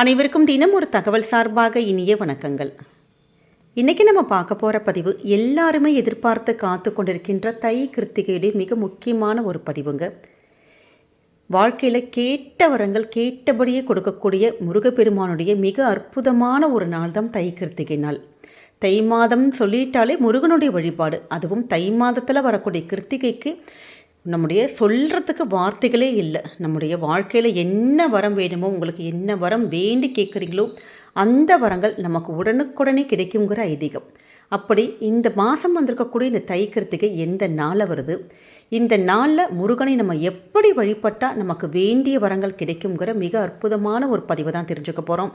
அனைவருக்கும் தினம் ஒரு தகவல் சார்பாக இனிய வணக்கங்கள். இன்றைக்கி நம்ம பார்க்க போகிற பதிவு எல்லாருமே எதிர்பார்த்து காத்து கொண்டிருக்கின்ற தை கிருத்திகையுடைய மிக முக்கியமான ஒரு பதிவுங்க. வாழ்க்கையில் கேட்ட வரங்கள் கேட்டபடியே கொடுக்கக்கூடிய முருகப்பெருமானுடைய மிக அற்புதமான ஒரு நாள் தான் தை கிருத்திகை நாள். தை மாதம் சொல்லிட்டாலே முருகனுடைய வழிபாடு. அதுவும் தை மாதத்தில் வரக்கூடிய கிருத்திகைக்கு நம்முடைய சொல்கிறதுக்கு வார்த்தைகளே இல்லை. நம்முடைய வாழ்க்கையில் என்ன வரம் வேணுமோ உங்களுக்கு என்ன வரம் வேண்டி கேட்குறீங்களோ அந்த வரங்கள் நமக்கு உடனுக்குடனே கிடைக்குங்கிற ஐதீகம். அப்படி இந்த மாதம் வந்திருக்கக்கூடிய இந்த தைக்கிறதுக்கு எந்த நாளில் வருது? இந்த நாளில் முருகனை நம்ம எப்படி வழிபட்டால் நமக்கு வேண்டிய வரங்கள் கிடைக்குங்கிற மிக அற்புதமான ஒரு பதிவை தான் தெரிஞ்சுக்க போகிறோம்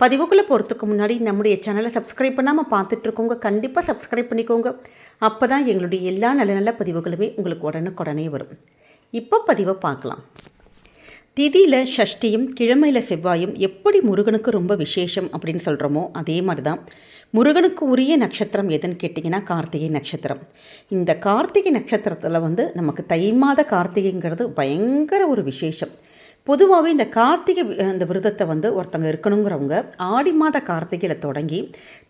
பதிவுக்குள்ளே போகிறதுக்கு முன்னாடி நம்முடைய சேனலை சப்ஸ்கிரைப் பண்ணாமல் பார்த்துட்ருக்கோங்க கண்டிப்பாக சப்ஸ்கிரைப் பண்ணிக்கோங்க. அப்போ தான் எங்களுடைய எல்லா நல்ல நல்ல பதிவுகளுமே உங்களுக்கு உடனுக்குடனே வரும். இப்போ பதிவை பார்க்கலாம். திதியில் ஷஷ்டியும் கிழமையில் செவ்வாயும் எப்படி முருகனுக்கு ரொம்ப விசேஷம் அப்படின்னு சொல்கிறோமோ அதே மாதிரி தான் முருகனுக்கு உரிய நட்சத்திரம் எதுன்னு கேட்டிங்கன்னா கார்த்திகை நட்சத்திரம். இந்த கார்த்திகை நட்சத்திரத்தில் வந்து நமக்கு தை மாத கார்த்திகைங்கிறது பயங்கர ஒரு விசேஷம். பொதுவாகவே இந்த கார்த்திகை அந்த விரதத்தை வந்து ஒருத்தங்க இருக்கணுங்கிறவங்க ஆடி மாத கார்த்திகையில் தொடங்கி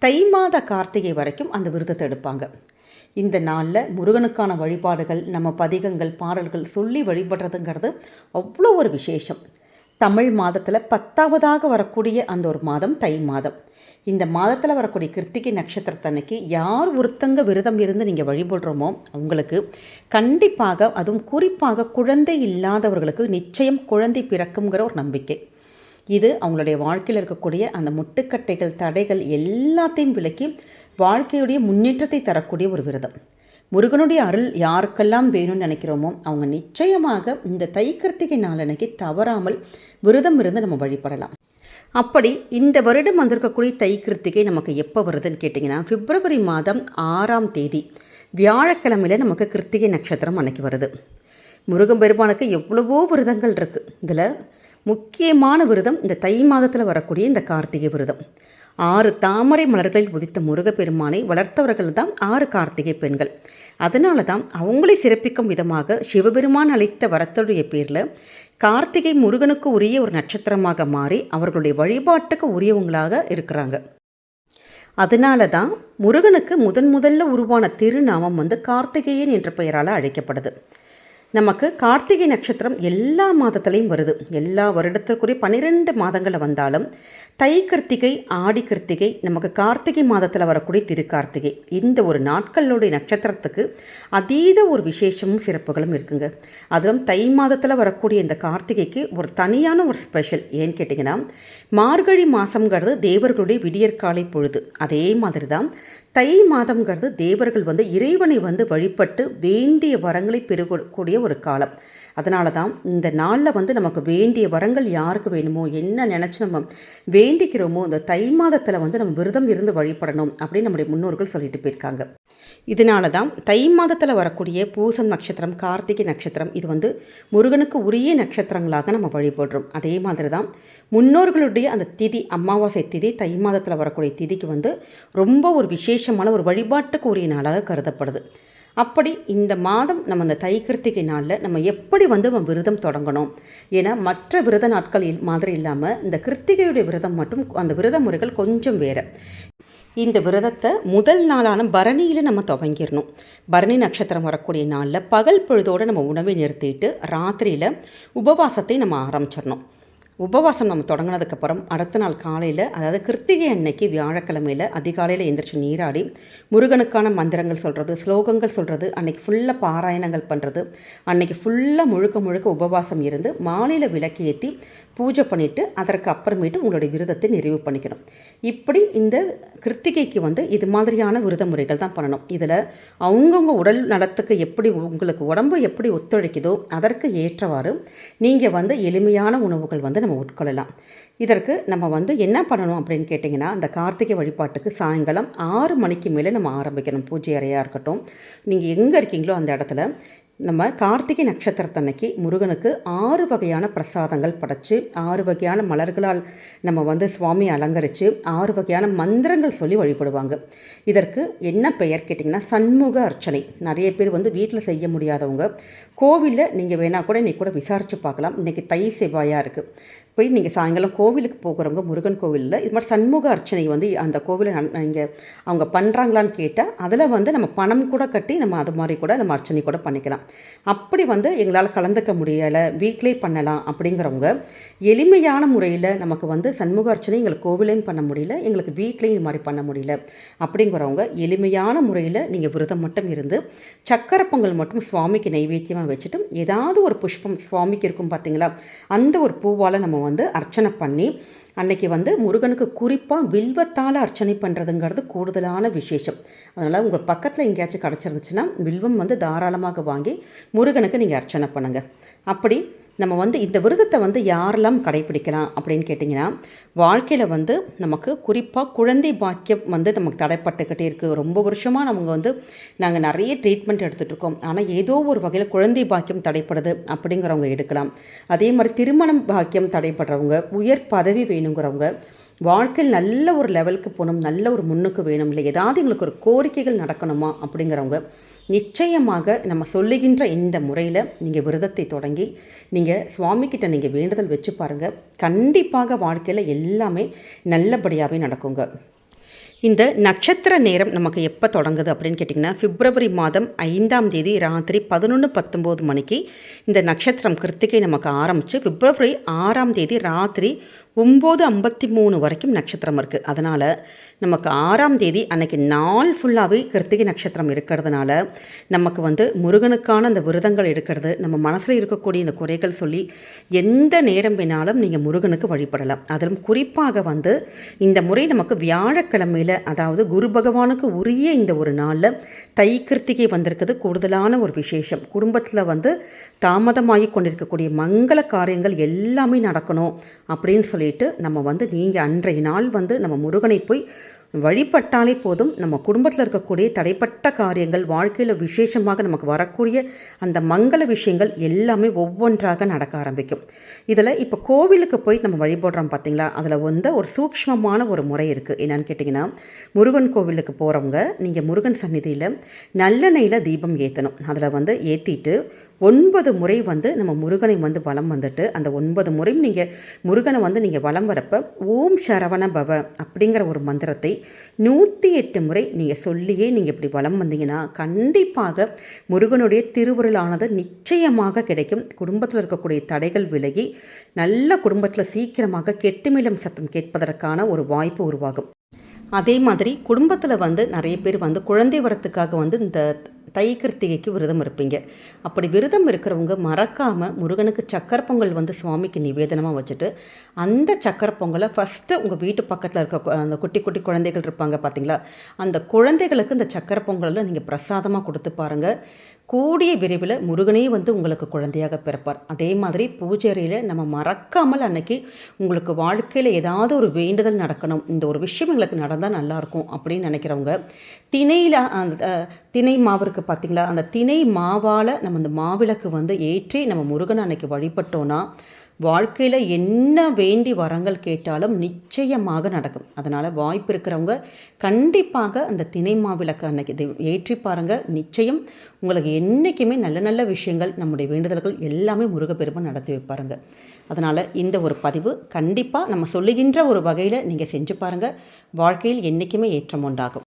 தை மாத கார்த்திகை வரைக்கும் அந்த விரதத்தை எடுப்பாங்க. இந்த நாளில் முருகனுக்கான வழிபாடுகள் நம்ம பதிகங்கள் பாடல்கள் சொல்லி வழிபடுறதுங்கிறது அவ்வளோ ஒரு விசேஷம். தமிழ் மாதத்தில் பத்தாவதாக வரக்கூடிய அந்த ஒரு மாதம் தை மாதம். இந்த மாதத்தில் வரக்கூடிய கிருத்திகை நட்சத்திரத்தன்னைக்கு யார் ஒருத்தங்க விரதம் இருந்து நீங்கள் வழிபடுறோமோ அவங்களுக்கு கண்டிப்பாக அதுவும் குறிப்பாக குழந்தை இல்லாதவர்களுக்கு நிச்சயம் குழந்தை பிறக்குங்கிற ஒரு நம்பிக்கை. இது அவங்களுடைய வாழ்க்கையில் இருக்கக்கூடிய அந்த முட்டுக்கட்டைகள் தடைகள் எல்லாத்தையும் விலக்கி வாழ்க்கையுடைய முன்னேற்றத்தை தரக்கூடிய ஒரு விரதம். முருகனுடைய அருள் யாருக்கெல்லாம் வேணும்னு நினைக்கிறோமோ அவங்க நிச்சயமாக இந்த தை கிருத்திகை நாளன்னைக்கு தவறாமல் விரதம் இருந்து நம்ம வழிபடலாம். அப்படி இந்த வருடம் வந்திருக்கக்கூடிய தை கிருத்திகை நமக்கு எப்போ வருதுன்னு கேட்டிங்கன்னா பிப்ரவரி மாதம் ஆறாம் தேதி வியாழக்கிழமையில் நமக்கு கிருத்திகை நட்சத்திரம் அன்னைக்கு வருது. முருகன் பெருமானுக்கு எவ்வளவோ விரதங்கள் இருக்குது இதில் முக்கியமான விரதம் இந்த தை மாதத்தில் வரக்கூடிய இந்த கார்த்திகை விரதம். ஆறு தாமரை மலர்களில் உதித்த முருகப்பெருமானை வளர்த்தவர்கள் தான் ஆறு கார்த்திகை பெண்கள். அதனால தான் அவங்களை சிறப்பிக்கும் விதமாக சிவபெருமான் அளித்த வரத்துடைய பேரில் கார்த்திகை முருகனுக்கு உரிய ஒரு நட்சத்திரமாக மாறி அவர்களுடைய வழிபாட்டுக்கு உரியவங்களாக இருக்கிறாங்க. அதனால தான் முருகனுக்கு முதன் முதல்ல உருவான திருநாமம் வந்து கார்த்திகேயன் என்ற பெயரால் அழைக்கப்படுது நமக்கு கார்த்திகை நட்சத்திரம் எல்லா மாதத்துலேயும் வருது. எல்லா வருடத்திற்குரிய பன்னிரெண்டு மாதங்களில் வந்தாலும் தை கிருத்திகை ஆடி கிருத்திகை நமக்கு கார்த்திகை மாதத்தில் வரக்கூடிய திருக்கார்த்திகை. இந்த ஒரு நாட்களுடைய நட்சத்திரத்துக்கு அதீத ஒரு விசேஷமும் சிறப்புகளும் இருக்குங்க. அதிலும் தை மாதத்தில் வரக்கூடிய இந்த கார்த்திகைக்கு ஒரு தனியான ஒரு ஸ்பெஷல். ஏன்னு கேட்டிங்கன்னா மார்கழி மாதங்கிறது தேவர்களுடைய விடியற்காலை பொழுது. அதே மாதிரி தான் தை மாதங்கிறது தேவர்கள் வந்து இறைவனை வந்து வழிபட்டு வேண்டிய வரங்களை பெறக்கூடிய ஒரு காலம். அதனால தான் இந்த நாளில் வந்து நமக்கு வேண்டிய வரங்கள் யாருக்கு வேணுமோ என்ன நினச்சி நம்ம வேண்டிக்கிறோமோ இந்த தை மாதத்தில் வந்து நம்ம விரதம் இருந்து வழிபடணும் அப்படின்னு நம்முடைய முன்னோர்கள் சொல்லிட்டு போயிருக்காங்க. இதனால தான் தை மாதத்தில் வரக்கூடிய பூசம் நட்சத்திரம் கார்த்திகை நட்சத்திரம் இது வந்து முருகனுக்கு உரிய நட்சத்திரங்களாக நம்ம வழிபடுறோம். அதே மாதிரி தான் முன்னோர்களுடைய அந்த திதி அமாவாசை திதி தை மாதத்தில் வரக்கூடிய திதிக்கு வந்து ரொம்ப ஒரு விசேஷமான ஒரு வழிபாட்டுக்கு உரிய நாளாக கருதப்படுது. அப்படி இந்த மாதம் நம்ம இந்த தை கிருத்திகை நாளில் நம்ம எப்படி வந்து நம்ம விரதம் தொடங்கணும்? ஏன்னா மற்ற விரத நாட்கள் மாதிரி இல்லாமல் இந்த கிருத்திகையுடைய விரதம் மட்டும் அந்த விரத முறைகள் கொஞ்சம் வேறு. இந்த விரதத்தை முதல் நாளான பரணியில் நம்ம துவங்கிடணும். பரணி நட்சத்திரம் வரக்கூடிய நாளில் பகல் பொழுதோடு நம்ம உணவை நிறுத்திட்டு ராத்திரியில் உபவாசத்தை நம்ம ஆரம்பிச்சிடணும். உபவாசம் நம்ம தொடங்கினதுக்கப்புறம் அடுத்த நாள் காலையில் அதாவது கிருத்திகை அன்னைக்கு வியாழக்கிழமையில் அதிகாலையில் எந்திரிச்சு நீராடி முருகனுக்கான மந்திரங்கள் சொல்கிறது ஸ்லோகங்கள் சொல்கிறது அன்னைக்கு ஃபுல்லாக பாராயணங்கள் பண்ணுறது அன்னைக்கு ஃபுல்லாக முழுக்க முழுக்க உபவாசம் இருந்து மாலையில் விளக்கு ஏற்றி பூஜை பண்ணிவிட்டு அதற்கு அப்புறமேட்டு உங்களுடைய விரதத்தை நிறைவு பண்ணிக்கணும். இப்படி இந்த கிருத்திகைக்கு வந்து இது மாதிரியான விரத முறைகள் தான் பண்ணணும். இதில் அவங்கவுங்க உடல் நலத்துக்கு எப்படி உங்களுக்கு உடம்பு எப்படி ஒத்துழைக்குதோ அதற்கு ஏற்றவாறு நீங்கள் வந்து எளிமையான உணவுகள் வந்து நம்ம உட்கொள்ளலாம். இதற்கு நம்ம வந்து என்ன பண்ணணும் அப்படின்னு கேட்டிங்கன்னா அந்த கார்த்திகை வழிபாட்டுக்கு சாயங்காலம் ஆறு மணிக்கு மேலே நம்ம ஆரம்பிக்கணும். பூஜை அறையாக இருக்கட்டும். நீங்கள் எங்கே இருக்கீங்களோ அந்த இடத்துல நம்ம கார்த்திகை நட்சத்திரத்தன்னைக்கு முருகனுக்கு ஆறு வகையான பிரசாதங்கள் படைச்சு ஆறு வகையான மலர்களால் நம்ம வந்து சுவாமி அலங்கரித்து ஆறு வகையான மந்திரங்கள் சொல்லி வழிபடுவாங்க. இதற்கு என்ன பெயர் கேட்டிங்கன்னா சண்முக அர்ச்சனை. நிறைய பேர் வந்து வீட்டில் செய்ய முடியாதவங்க. கோவிலில் நீங்கள் வேணால் கூட இன்றைக்கி கூட விசாரித்து பார்க்கலாம். இன்றைக்கி தை செவ்வாயாக இருக்குது போய் நீங்கள் சாயங்காலம் கோவிலுக்கு போகிறவங்க முருகன் கோவிலில் இது மாதிரி சண்முக அர்ச்சனை வந்து அந்த கோவிலில் இங்கே அவங்க பண்ணுறாங்களான்னு கேட்டால் அதில் வந்து நம்ம பணம் கூட கட்டி நம்ம அது மாதிரி கூட நம்ம அர்ச்சனை கூட பண்ணிக்கலாம். அப்படி வந்து எங்களால் கலந்துக்க முடியலை வீட்டிலே பண்ணலாம் அப்படிங்கிறவங்க எளிமையான முறையில் நமக்கு வந்து சண்முக அர்ச்சனை எங்களுக்கு கோவிலையும் பண்ண முடியல எங்களுக்கு வீட்லேயும் இது மாதிரி பண்ண முடியல அப்படிங்கிறவங்க எளிமையான முறையில் நீங்கள் விரதம் மட்டும் இருந்து சக்கரை பொங்கல் மட்டும் சுவாமிக்கு நைவேத்தியமாக வச்சுட்டு ஏதாவது ஒரு புஷ்பம் சுவாமிக்கு இருக்கும் பார்த்தீங்களா அந்த ஒரு பூவால் நம்ம வந்து அர்ச்சனை பண்ணி அன்னைக்கு வந்து முருகனுக்கு குறிப்பாக வில்வத்தால் அர்ச்சனை பண்ணுறதுங்கிறது கூடுதலான விசேஷம். அதனால் உங்கள் பக்கத்தில் எங்கேயாச்சும் கிடச்சிருந்துச்சுன்னா வில்வம் வந்து தாராளமாக வாங்கி முருகனுக்கு நீங்கள் அர்ச்சனை பண்ணுங்கள் அப்படி நம்ம வந்து இந்த விரதத்தை வந்து யாரெல்லாம் கடைப்பிடிக்கலாம் அப்படின்னு கேட்டிங்கன்னா வாழ்க்கையில் வந்து நமக்கு குறிப்பாக குழந்தை பாக்கியம் வந்து நமக்கு தடைப்பட்டுக்கிட்டே இருக்குது ரொம்ப வருஷமாக நம்ம வந்து நாங்கள் நிறைய ட்ரீட்மெண்ட் எடுத்துகிட்டு இருக்கோம். ஆனால் ஏதோ ஒரு வகையில் குழந்தை பாக்கியம் தடைப்படுது அப்படிங்கிறவங்க எடுக்கலாம். அதே மாதிரி திருமணம் பாக்கியம் தடைப்படுறவங்க உயர் பதவி வேணுங்கிறவங்க வாழ்க்கையில் நல்ல ஒரு லெவலுக்கு போகணும் நல்ல ஒரு முன்னுக்கு வேணும் இல்லை ஏதாவது எங்களுக்கு ஒரு கோரிக்கைகள் நடக்கணுமா அப்படிங்கிறவங்க நிச்சயமாக நம்ம சொல்லுகின்ற இந்த முறையில் நீங்கள் விரதத்தை தொடங்கி நீங்கள் சுவாமிக்கிட்ட நீங்கள் வேண்டுதல் வச்சு பாருங்கள் கண்டிப்பாக வாழ்க்கையில் எல்லாமே நல்லபடியாகவே நடக்குங்க. இந்த நட்சத்திர நேரம் நமக்கு எப்போ தொடங்குது அப்படின்னு கேட்டிங்கன்னா பிப்ரவரி மாதம் ஐந்தாம் தேதி ராத்திரி பதினொன்று பத்தொம்போது மணிக்கு இந்த நட்சத்திரம் கிருத்திகை நமக்கு ஆரம்பித்து பிப்ரவரி ஆறாம் தேதி ராத்திரி ஒம்பது ஐம்பத்தி மூணு வரைக்கும் நட்சத்திரம் இருக்குது அதனால் நமக்கு ஆறாம் தேதி அன்னைக்கு நாள் ஃபுல்லாகவே கிருத்திகை நட்சத்திரம் இருக்கிறதுனால நமக்கு வந்து முருகனுக்கான அந்த விரதங்கள் எடுக்கிறது நம்ம மனசில் இருக்கக்கூடிய இந்த குறைகள் சொல்லி எந்த நேரம் வேணாலும் நீங்கள் முருகனுக்கு வழிபடலாம். அதிலும் குறிப்பாக வந்து இந்த முறை நமக்கு வியாழக்கிழமையில் அதாவது குரு பகவானுக்கு உரிய இந்த ஒரு நாளில் தை கிருத்திகை வந்திருக்கிறது கூடுதலான ஒரு விசேஷம். குடும்பத்தில் வந்து தாமதமாகி கொண்டிருக்கக்கூடிய மங்கள காரியங்கள் எல்லாமே நடக்கணும் அப்படின்னு சொல்லி சொல்லிட்டு நம்ம வந்து நீங்கள் அன்றைய நாள் வந்து நம்ம முருகனை போய் வழிபட்டாலே போதும். நம்ம குடும்பத்தில் இருக்கக்கூடிய தடைப்பட்ட காரியங்கள் வாழ்க்கையில் விசேஷமாக நமக்கு வரக்கூடிய அந்த மங்கள விஷயங்கள் எல்லாமே ஒவ்வொன்றாக நடக்க ஆரம்பிக்கும். இதில் இப்போ கோவிலுக்கு போய் நம்ம வழிபடுறோம் பார்த்திங்களா அதில் வந்து ஒரு சூக்ஷ்மமான ஒரு முறை இருக்குது என்னென்னு கேட்டிங்கன்னா முருகன் கோவிலுக்கு போகிறவங்க நீங்கள் முருகன் சந்நிதியில் நல்லெண்ணெயில் தீபம் ஏற்றணும் அதில் வந்து ஏற்றிட்டு ஒன்பது முறை வந்து நம்ம முருகனை வந்து வளம் வந்துட்டு அந்த ஒன்பது முறையும் நீங்கள் முருகனை வந்து நீங்கள் வளம் வரப்போ ஓம் சரவண பவ அப்படிங்கிற ஒரு மந்திரத்தை நூற்றி எட்டு முறை நீங்கள் சொல்லியே நீங்கள் இப்படி வளம் வந்தீங்கன்னா கண்டிப்பாக முருகனுடைய திருவுருளானது நிச்சயமாக கிடைக்கும். குடும்பத்தில் இருக்கக்கூடிய தடைகள் விலகி நல்ல குடும்பத்தில் சீக்கிரமாக கெட்டுமிலம் சத்தம் கேட்பதற்கான ஒரு வாய்ப்பு உருவாகும். அதே மாதிரி குடும்பத்தில் வந்து நிறைய பேர் வந்து குழந்தை வரத்துக்காக வந்து இந்த தை கிருத்திகைக்கு விரதம் இருப்பீங்க. அப்படி விரதம் இருக்கிறவங்க மறக்காமல் முருகனுக்கு சக்கரை பொங்கல் வந்து சுவாமிக்கு நிவேதனமாக வச்சுட்டு அந்த சக்கரை பொங்கலை ஃபஸ்ட்டு உங்கள் வீட்டு பக்கத்தில் இருக்க அந்த குட்டி குட்டி குழந்தைகள் இருப்பாங்க பார்த்தீங்களா அந்த குழந்தைகளுக்கு இந்த சக்கரை பொங்கலில் நீங்கள் பிரசாதமாக கொடுத்து பாருங்கள் கூடிய விரைவில் முருகனே வந்து உங்களுக்கு குழந்தையாக பிறப்பார். அதே மாதிரி பூஜைறையில் நம்ம மறக்காமல் அன்னைக்கு உங்களுக்கு வாழ்க்கையில் ஏதாவது ஒரு வேண்டுதல் நடக்கணும் இந்த ஒரு விஷயம் எங்களுக்கு நடந்தால் நல்லாயிருக்கும் அப்படின்னு நினைக்கிறவங்க திணையில் அந்த திணை மாவு இருக்குது பார்த்திங்களா அந்த திணை மாவால் நம்ம அந்த மாவிளக்கு வந்து ஏற்றி நம்ம முருகன் அன்னைக்கு வழிபட்டோன்னா வாழ்க்கையில் என்ன வேண்டி வரங்கள் கேட்டாலும் நிச்சயமாக நடக்கும். அதனால் வாய்ப்பு இருக்கிறவங்க கண்டிப்பாக அந்த தினை மாவிளக்கு அன்னைக்கு ஏற்றி பாருங்கள் நிச்சயம் உங்களுக்கு என்றைக்குமே நல்ல நல்ல விஷயங்கள் நம்முடைய வேண்டுதல்கள் எல்லாமே முருகப்பெருமான் நடத்தி வைப்பாருங்க. அதனால் இந்த ஒரு பதிவு கண்டிப்பாக நம்ம சொல்லுகின்ற ஒரு வகையில் நீங்கள் செஞ்சு பாருங்கள் வாழ்க்கையில் என்றைக்குமே ஏற்றம் உண்டாகும்.